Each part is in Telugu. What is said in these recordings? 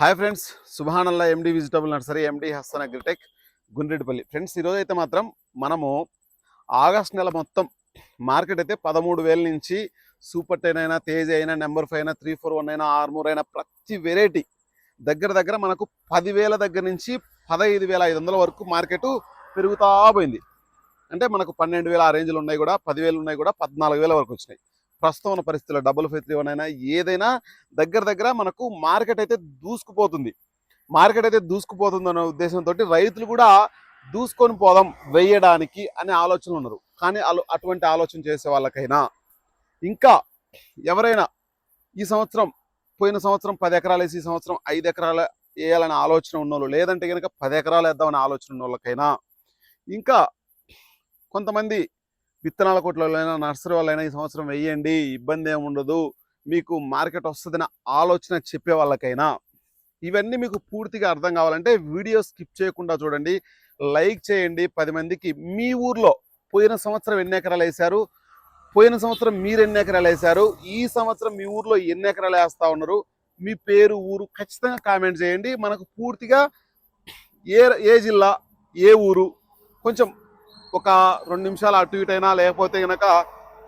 Hi friends Subhanallah MD vegetable nursery MD Hastana agritech Gundreddipalli friends ఈరోజు అయితే మాత్రం మనము ఆగస్ట్ నెల మొత్తం మార్కెట్ అయితే పదమూడు వేల నుంచి సూపర్ టెన్ అయినా తేజ్ అయినా నెంబర్ ఫైవ్ అయినా త్రీ ఫోర్ వన్ అయినా ఆర్మూర్ అయినా ప్రతి వెరైటీ దగ్గర దగ్గర మనకు పదివేల దగ్గర నుంచి పదహైదు వేల ఐదు వందల వరకు మార్కెట్ పెరుగుతా పోయింది. అంటే మనకు పన్నెండు వేల ఆ రేంజ్లు ఉన్నాయి కూడా పదివేలు ఉన్నాయి కూడా పద్నాలుగు వేల వరకు వచ్చినాయి. ప్రస్తుతం ఉన్న పరిస్థితుల్లో డబుల్ ఫైవ్ త్రీ వన్ అయినా ఏదైనా దగ్గర దగ్గర మనకు మార్కెట్ అయితే దూసుకుపోతుంది. మార్కెట్ అయితే దూసుకుపోతుంది అనే ఉద్దేశంతో రైతులు కూడా దూసుకొని పోదాం వేయడానికి అనే ఆలోచనలు ఉన్నారు. కానీ అటువంటి ఆలోచన చేసే వాళ్ళకైనా ఇంకా ఎవరైనా ఈ సంవత్సరం పోయిన సంవత్సరం పది ఎకరాలు వేసి ఈ సంవత్సరం ఐదు ఎకరాలు వేయాలనే ఆలోచన ఉన్నోళ్ళు లేదంటే కనుక పది ఎకరాలు వేద్దామనే ఆలోచన ఉన్న వాళ్ళకైనా ఇంకా కొంతమంది విత్తనాల కొట్లైనా నర్సరీ వాళ్ళైనా ఈ సంవత్సరం వేయండి ఇబ్బంది ఏమి ఉండదు. మీకు మార్కెట్ వస్తుందన్న ఆలోచన చెప్పే వాళ్ళకైనా. ఇవన్నీ మీకు పూర్తిగా అర్థం కావాలంటే వీడియో స్కిప్ చేయకుండా చూడండి. లైక్ చేయండి. పది మందికి మీ ఊర్లో పోయిన సంవత్సరం ఎన్ని ఎకరాలు వేశారు? పోయిన సంవత్సరం మీరు ఎన్ని ఎకరాలు వేశారు? ఈ సంవత్సరం మీ ఊర్లో ఎన్ని ఎకరాలు వేస్తా ఉన్నారు? మీ పేరు ఊరు ఖచ్చితంగా కామెంట్ చేయండి. మనకు పూర్తిగా ఏ ఏ జిల్లా ఏ ఊరు కొంచెం ఒక రెండు నిమిషాలు అటు ఇటు అయినా లేకపోతే కనుక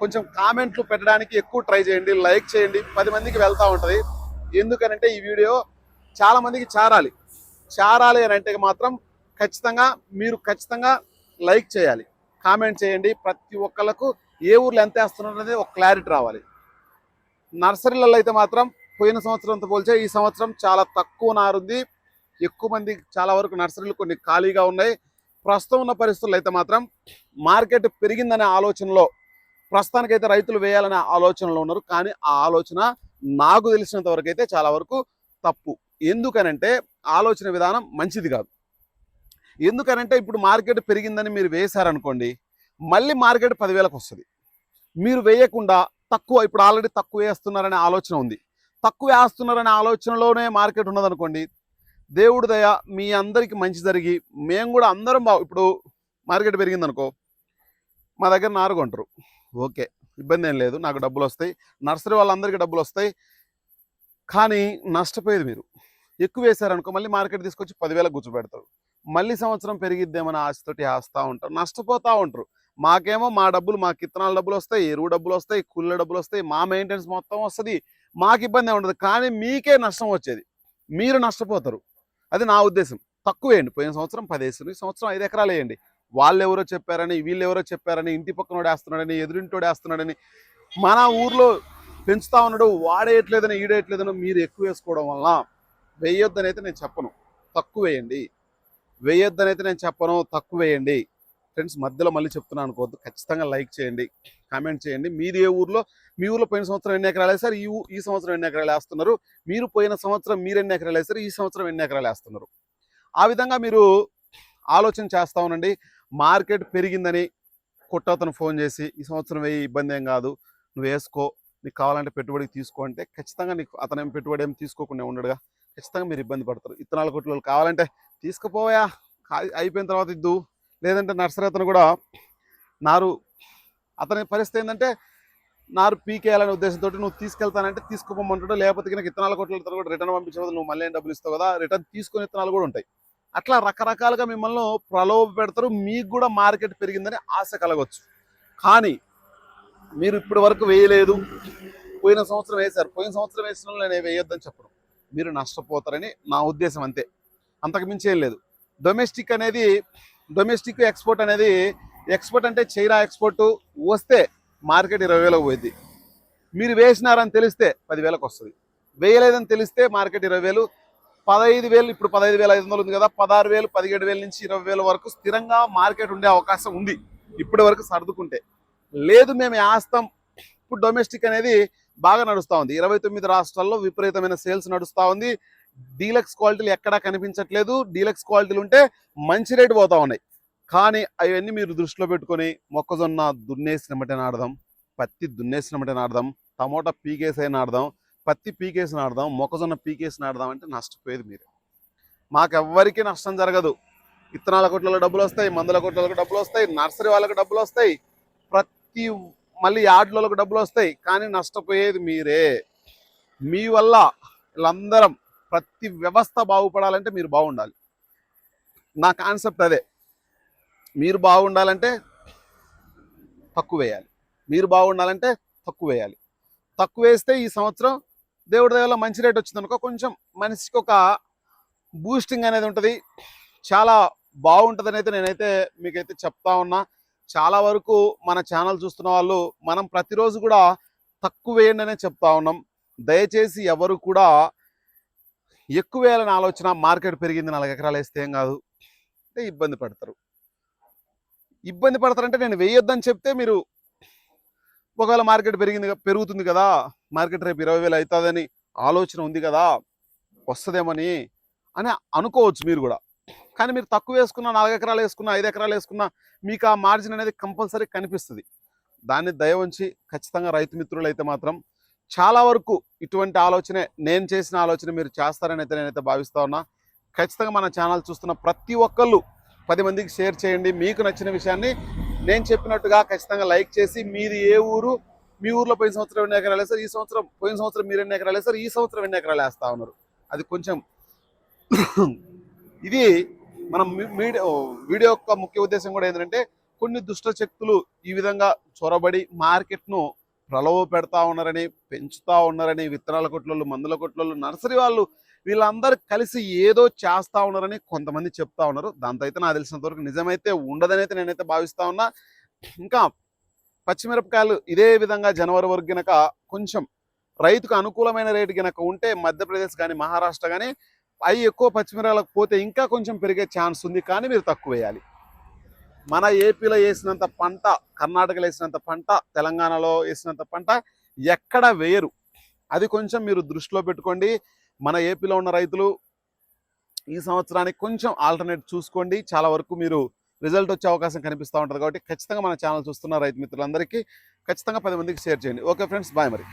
కొంచెం కామెంట్లు పెట్టడానికి ఎక్కువ ట్రై చేయండి లైక్ చేయండి. పది మందికి వెళ్తూ ఉంటుంది. ఎందుకనంటే ఈ వీడియో చాలా మందికి చేరాలి. చేరాలి అని అంటే మాత్రం ఖచ్చితంగా మీరు ఖచ్చితంగా లైక్ చేయాలి. కామెంట్ చేయండి. ప్రతి ఒక్కళ్ళకు ఏ ఊర్లో ఎంత వేస్తున్నారు అనేది ఒక క్లారిటీ రావాలి. నర్సరీలలో అయితే మాత్రం పోయిన సంవత్సరంతో పోల్చే ఈ సంవత్సరం చాలా తక్కువ నారుంది. ఎక్కువ మంది చాలా వరకు నర్సరీలు కొన్ని ఖాళీగా ఉన్నాయి. ప్రస్తుతం ఉన్న పరిస్థితుల్లో అయితే మాత్రం మార్కెట్ పెరిగిందనే ఆలోచనలో ప్రస్తుతానికైతే రైతులు వేయాలనే ఆలోచనలో ఉన్నారు. కానీ ఆ ఆలోచన నాకు తెలిసినంత వరకు అయితే చాలా వరకు తప్పు. ఎందుకనంటే ఆలోచన విధానం మంచిది కాదు. ఎందుకనంటే ఇప్పుడు మార్కెట్ పెరిగిందని మీరు వేశారనుకోండి మళ్ళీ మార్కెట్ పదివేలకు వస్తుంది. మీరు వేయకుండా తక్కువ ఇప్పుడు ఆల్రెడీ తక్కువ వేస్తున్నారనే ఆలోచన ఉంది. తక్కువ వేస్తున్నారనే ఆలోచనలోనే మార్కెట్ ఉన్నదనుకోండి దేవుడు దయ మీ అందరికి మంచి జరిగి మేము కూడా అందరం బా ఇప్పుడు మార్కెట్ పెరిగిందనుకో మా దగ్గర నారు కొంటారు. ఓకే ఇబ్బంది ఏం లేదు నాకు డబ్బులు వస్తాయి. నర్సరీ వాళ్ళందరికీ డబ్బులు వస్తాయి. కానీ నష్టపోయేది మీరు. ఎక్కువ వేశారనుకో మళ్ళీ మార్కెట్ తీసుకొచ్చి పదివేలకు కూర్చోబెడతారు మళ్ళీ సంవత్సరం పెరిగిద్దేమని ఆశతోటి ఆస్తూ ఉంటారు. నష్టపోతూ ఉంటారు. మాకేమో మా డబ్బులు మాకు ఇత్తనాల డబ్బులు వస్తాయి ఎరువు డబ్బులు వస్తాయి కూలీల డబ్బులు వస్తాయి మా మెయింటెనెన్స్ మొత్తం వస్తుంది. మాకు ఇబ్బంది ఉండదు. కానీ మీకే నష్టం వచ్చేది. మీరు నష్టపోతారు. అది నా ఉద్దేశం. తక్కువ వేయండి పోయిన సంవత్సరం పది ఈ సంవత్సరం ఐదు ఎకరాలు వేయండి. వాళ్ళు ఎవరో చెప్పారని వీళ్ళు ఎవరో చెప్పారని ఇంటి పక్కన వేస్తున్నాడని ఎదురింటోడు వేస్తున్నాడని మన ఊర్లో పెంచుతా ఉన్నాడు వాడేయట్లేదని ఈడేయట్లేదని మీరు ఎక్కువ వేసుకోవడం వలన వేయొద్దనైతే నేను చెప్పను. తక్కువ వేయండి. వేయొద్దనైతే నేను చెప్పను తక్కువ వేయండి. ఫ్రెండ్స్ మధ్యలో మళ్ళీ చెప్తున్నాను అనుకోవద్దు ఖచ్చితంగా లైక్ చేయండి కామెంట్ చేయండి. మీది ఏ ఊర్లో? మీ ఊర్లో పోయిన సంవత్సరం ఎన్ని ఎకరాలు వేస్తారు ఈ ఈ సంవత్సరం ఎన్ని ఎకరాలు వేస్తున్నారు? మీరు పోయిన సంవత్సరం మీరు ఎన్ని ఎకరాలు వేస్తారు ఈ సంవత్సరం ఎన్ని ఎకరాలు వేస్తున్నారు? ఆ విధంగా మీరు ఆలోచన చేస్తా ఉండండి. మార్కెట్ పెరిగిందని కొట్టతను ఫోన్ చేసి ఈ సంవత్సరం ఏ ఇబ్బంది ఏం కాదు. నువ్వు వేసుకో. నీకు కావాలంటే పెట్టుబడికి తీసుకో అంటే ఖచ్చితంగా నీకు అతనేం పెట్టుబడి ఏం తీసుకోకుండా ఉండడుగా. ఖచ్చితంగా మీరు ఇబ్బంది పడతారు. ఇత్తనాల కొట్లు కావాలంటే తీసుకుపోయా. అయిపోయిన తర్వాత ఇద్దు. లేదంటే నర్సరీ అతను కూడా నారు అతని పరిస్థితి ఏంటంటే నారు పీకేయాలనే ఉద్దేశంతో నువ్వు తీసుకెళ్తానంటే తీసుకుపోమంటాడు లేకపోతే కనుక ఇత్తనాల కొట్ల కూడా రిటర్న్ పంపించవద్దు నువ్వు మళ్ళీ డబ్బులు ఇస్తావు కదా రిటర్న్ తీసుకునే ఇత్తనాలు కూడా ఉంటాయి. అట్లా రకరకాలుగా మిమ్మల్ని ప్రలోభ పెడతారు మీకు కూడా మార్కెట్ పెరిగిందని ఆశ కలగవచ్చు కానీ మీరు ఇప్పటి వరకు వేయలేదు. పోయిన సంవత్సరం వేశారు. పోయిన సంవత్సరం వేసిన నేను వేయొద్దని చెప్పడం మీరు నష్టపోతారని నా ఉద్దేశం అంతే. అంతకు మించి ఏం లేదు. డొమెస్టిక్ అనేది డొమెస్టిక్ ఎక్స్పోర్ట్ అనేది ఎక్స్పోర్ట్ అంటే చైనా ఎక్స్పోర్ట్ వస్తే మార్కెట్ ఇరవై వేలకు పోయింది. మీరు వేసినారని తెలిస్తే పదివేలకు వస్తుంది. వేయలేదని తెలిస్తే మార్కెట్ ఇరవై వేలు పదహైదు వేలు ఇప్పుడు పదహైదు వేల ఐదు వందలు ఉంది కదా పదహారు వేలు పదిహేడు వేల నుంచి ఇరవై వేల వరకు స్థిరంగా మార్కెట్ ఉండే అవకాశం ఉంది. ఇప్పటి వరకు సర్దుకుంటే. లేదు మేము ఆస్తాం ఇప్పుడు డొమెస్టిక్ అనేది బాగా నడుస్తూ ఉంది. ఇరవై తొమ్మిది రాష్ట్రాల్లో విపరీతమైన సేల్స్ నడుస్తూ ఉంది. డీలక్స్ క్వాలిటీలు ఎక్కడా కనిపించట్లేదు. డీలక్స్ క్వాలిటీలు ఉంటే మంచి రేటు పోతా ఉన్నాయి. కానీ అవన్నీ మీరు దృష్టిలో పెట్టుకొని మొక్కజొన్న దున్నేసినమటే నాడదాం పత్తి దున్నేసినమటే నాడదాం టమోటా పీకేసే నాడదాం పత్తి పీకేసి నాడదాం మొక్కజొన్న పీకేసి నాడదాం అంటే నష్టపోయేది మీరు. మాకెవ్వరికీ నష్టం జరగదు. విత్తనాల కొట్లలో డబ్బులు వస్తాయి మందుల కొట్లకు డబ్బులు వస్తాయి నర్సరీ వాళ్ళకి డబ్బులు వస్తాయి ప్రతి మళ్ళీ యార్డ్లకు డబ్బులు వస్తాయి కానీ నష్టపోయేది మీరే. మీ వల్ల వీళ్ళందరం ప్రతి వ్యవస్థ బాగుపడాలంటే మీరు బాగుండాలి. నా కాన్సెప్ట్ అదే. మీరు బాగుండాలంటే తక్కువ వేయాలి. మీరు బాగుండాలంటే తక్కువ వేయాలి. తక్కువ వేస్తే ఈ సంవత్సరం దేవుడి దగ్గర మంచి రేట్ వచ్చింది అనుకో కొంచెం మనిషికి ఒక బూస్టింగ్ అనేది ఉంటుంది. చాలా బాగుంటుందని అయితే నేనైతే మీకైతే చెప్తా ఉన్నా. చాలా వరకు మన ఛానల్ చూస్తున్న వాళ్ళు మనం ప్రతిరోజు కూడా తక్కువ వేయండి అనే చెప్తా ఉన్నాం. దయచేసి ఎవరు కూడా ఎక్కువ వేయాలని ఆలోచన మార్కెట్ పెరిగింది నాలుగు ఎకరాలు వేస్తే ఏం కాదు. అంటే ఇబ్బంది పడతారు. ఇబ్బంది పడతారంటే నేను వేయొద్దని చెప్తే మీరు ఒకవేళ మార్కెట్ పెరిగింది పెరుగుతుంది కదా మార్కెట్ రేపు ఇరవై వేలు అవుతుందని ఆలోచన ఉంది కదా వస్తుందేమని అని అనుకోవచ్చు మీరు కూడా. కానీ మీరు తక్కువ వేసుకున్న నాలుగు ఎకరాలు వేసుకున్న ఐదు ఎకరాలు వేసుకున్న మీకు ఆ మార్జిన్ అనేది కంపల్సరీ కనిపిస్తుంది. దాన్ని దయ ఉంచి ఖచ్చితంగా రైతు మిత్రులు అయితే మాత్రం చాలా వరకు ఇటువంటి ఆలోచనే నేను చేసిన ఆలోచన మీరు చేస్తారని అయితే నేనైతే భావిస్తా ఉన్నా. ఖచ్చితంగా మన ఛానల్ చూస్తున్న ప్రతి ఒక్కళ్ళు పది మందికి షేర్ చేయండి. మీకు నచ్చిన విషయాన్ని నేను చెప్పినట్టుగా ఖచ్చితంగా లైక్ చేసి మీది ఏ ఊరు మీ ఊర్లో పోయిన సంవత్సరం ఎన్ని ఎకరాలు వేస్తారు ఈ సంవత్సరం పోయిన సంవత్సరం మీరు ఎన్ని ఎకరాలు వేస్తారు ఈ సంవత్సరం ఎన్ని ఎకరాలు వేస్తా ఉన్నారు? అది కొంచెం ఇది మనం మీడియా వీడియో యొక్క ముఖ్య ఉద్దేశం కూడా ఏంటంటే కొన్ని దుష్ట శక్తులు ఈ విధంగా చొరబడి మార్కెట్ను ప్రలవ పెడతా ఉన్నారని పెంచుతా ఉన్నారని విత్తనాల కొట్లలో మందుల కొట్లలో నర్సరీ వాళ్ళు వీళ్ళందరూ కలిసి ఏదో చేస్తా ఉన్నారని కొంతమంది చెప్తా ఉన్నారు. దాంతో అయితే నాకు తెలిసినంత వరకు నిజమైతే ఉండదనైతే నేనైతే భావిస్తా ఉన్నా. ఇంకా పచ్చిమిరపకాయలు ఇదే విధంగా జనవరి వరకు గనక కొంచెం రైతుకు అనుకూలమైన రేటు గనక ఉంటే మధ్యప్రదేశ్ కానీ మహారాష్ట్ర కానీ అవి ఎక్కువ పచ్చిమిరపకాయలకు పోతే ఇంకా కొంచెం పెరిగే ఛాన్స్ ఉంది. కానీ మీరు తక్కువ వేయాలి. మన ఏపీలో వేసినంత పంట కర్ణాటకలో వేసినంత పంట తెలంగాణలో వేసినంత పంట ఎక్కడ వేయరు. అది కొంచెం మీరు దృష్టిలో పెట్టుకోండి. మన ఏపీలో ఉన్న రైతులు ఈ సంవత్సరానికి కొంచెం ఆల్టర్నేట్ చూసుకోండి. చాలా వరకు మీరు రిజల్ట్ వచ్చే అవకాశం కనిపిస్తూ ఉంటుంది కాబట్టి ఖచ్చితంగా మన ఛానల్ చూస్తున్న రైతు మిత్రులందరికీ ఖచ్చితంగా పది మందికి షేర్ చేయండి. ఓకే ఫ్రెండ్స్ బాయ్ మరి.